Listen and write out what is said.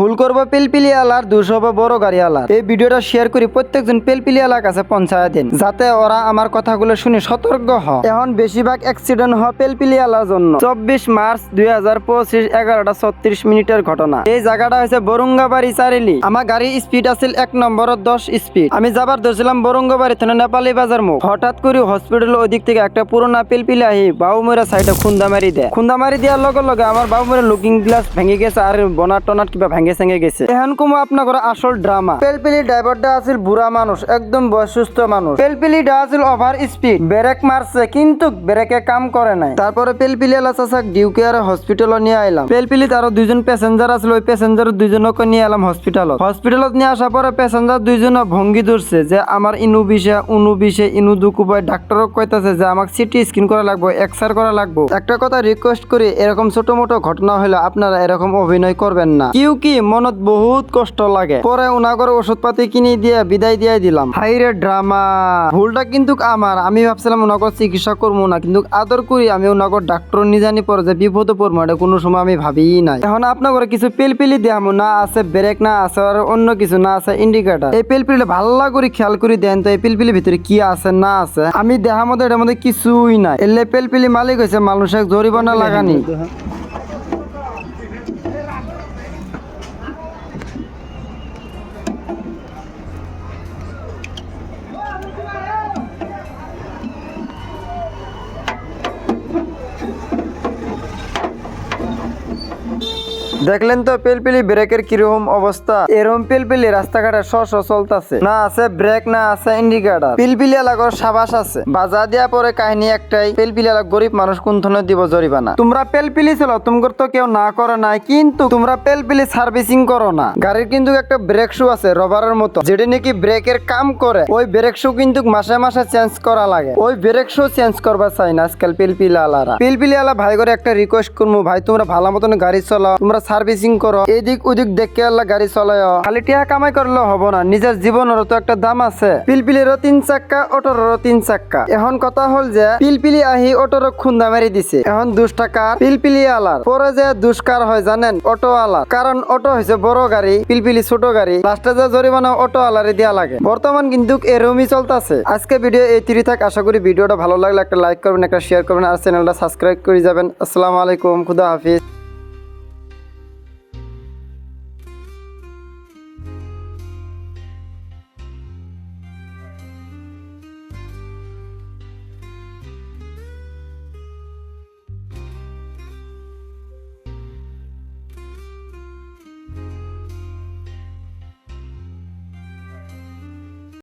ভুল করব পেলপিলি আলার দুশো হবে বড় গাড়ি আলার। এই ভিডিওটা শেয়ার করি প্রত্যেকজন পেলপিলি আলার কাছে পৌঁছায় দিন, যাতে ওরা আমার কথাগুলো শুনে সতর্ক হয়। এখন বেশিরভাগ অ্যাক্সিডেন্ট হয় আলার জন্য। চব্বিশ মার্চ দুই হাজার পঁচিশ, এগারোটা ছত্রিশ মিনিটের ঘটনা। এই জায়গাটা হয়েছে বরুঙ্গাবাড়ি চারিলি। আমার গাড়ির স্পিড আছিল এক নম্বরত দশ স্পিড আমি যাবার ধরছিলাম বরুঙ্গাবাড়ি থেকে নেপালি বাজার মুখ হঠাৎ করে হসপিটালের ওদিক থেকে একটা পুরোনা পেলপিলি আহি বাউমরা সাইডে খুন্দা মারি দেয়। খুন্দা মারি দেওয়ার লগে লগে আমার বাউমরা লুকিং গ্লাস ভেঙে গেছে আর বনার টনাট কিবা ভেঙে সেঙে গেছে। এখন কুমো আপনার আসল ড্রামা পেলপিলি ড্রাইভারটা আছিল বুড়া মানুষ, একদম বয়সুস্থ মানুষ। পেলপিলিটা আছিল ওভার স্পিড ব্রেক মারছে, কিন্তু ব্রেকে কাম করে নাই। তারপরে পেলপিলি এলা চাচাক ডিউ কেয়ার হসপিটালে নিয়ে আইলাম। পেলপিলিত আরও দুইজন প্যাসেঞ্জার আছিল, ওই প্যাসেঞ্জার দুইজনকে নিয়ে এলাম হসপিটালত হসপিটালত নিয়ে আসার পরে প্যাসেঞ্জার দুইজন ভঙ্গি ধরছে যে, আমার ইনু বিষে, উনু বিষে, ইনু দুকু পায় ডাক্তারও কইতাছে যে, আমাকে সিটি স্ক্যান করা লাগবে এক্সআর করা লাগবে। একটা কথা রিকোয়েস্ট করি, এরকম ছোট মোটো ঘটনা হলে আপনারা এরকম অভিনয় করবেন না। কিউ কি মনত বহুত কষ্ট লাগে। পরে উনাগর ওষুধ পাতি কিনে দিয়ে বিদায় দিয়ে দিলাম। হাইরে ড্রামা। ভুলটা কিন্তু আমার। আমি ভাবছিলাম উনাগর চিকিৎসা করব না কিন্তু আদর করি আমি উনাগর ডাক্তার নিজানি পরে যে বিপদে পড়ব এটা কোনো সময় আমি ভাবিই নাই। এখন আপনার কিছু পেলপিলি দিয়ামো না আছে ব্রেক না আছে আর অন্য কিছু না আছে ইন্ডিকেটার এই পেলপিলি ভালো করে খেয়াল করে দেন তো এই পেলপিলির ভিতরে কি আছে না আছে। আমি দেখার মধ্যে এটার মধ্যে কিছুই নাই। এলে পেলপিলি মালিক হয়েছে মানুষের জরিমানা লাগানি। দেখলেন তো পেলপিলি ব্রেকের কীরকম অবস্থা? এরকম পেলপিলি রাস্তাঘাটে শ চলতেছে। না আছে ব্রেক, না আছে ইন্ডিকেটার। পিলপিলি এলাকার সাবাস আছে। বাজা দেওয়া পরে কাহিনী একটাই, পেলপিলি এলাকা গরিব মানুষ কোন ধরনের দিব জরিমানা? তোমরা পেলপিলি ছিল, তোমার তো কেউ না করে নাই, কিন্তু তোমরা পেলপিলি সার্ভিসিং করো না। গাড়ির কিন্তু একটা ব্রেক শু আছে, রবারের মতো। যেটা নাকি ব্রেকের কাম করে, ওই ব্রেক শু কিন্তু মাসে মাসে চেঞ্জ করা লাগে। ওই ব্রেক শু চেঞ্জ করবা চাই না আজকাল পিলপিলি আলারা। পিলপিলি আলা ভাই করে একটা রিকোয়েস্ট করব ভাই, তোমরা ভালো মতন গাড়ি চলাও, তোমরা সার্ভিসিং করো। এদিক ওদিক দেখে আল্লাহ গাড়ি চালায় খালি টিয়া কামাই করলে হব না। নিজের জীবনেরও তো একটা দাম আছে। পিলপিলিরও তিন চাক্কা, অটোরও তিন চাক্কা। এখন কথা হল যে, পিলপিলি আহি অটোর খুন্দা মারি দিছে। এখন দুশ টাকার পিলপিলি আলার। পরে যে দুষ্কার হয় জানেন, অটো আলার। কারণ অটো হয়েছে বড় গাড়ি, পিলপিলি ছোট গাড়ি। লাস্টে যে জরিমানা অটো আলারে দেওয়া লাগে। বর্তমান কিন্তু এরমই চলতেছে। আজকে ভিডিও এই তিরি থাক। আশা করি ভিডিওটা ভালো লাগলে একটা লাইক করবেন, একটা শেয়ার করবেন, আর চ্যানেলটা সাবস্ক্রাইব করে যাবেন। আসসালামু আলাইকুম। খুদা হাফিজ।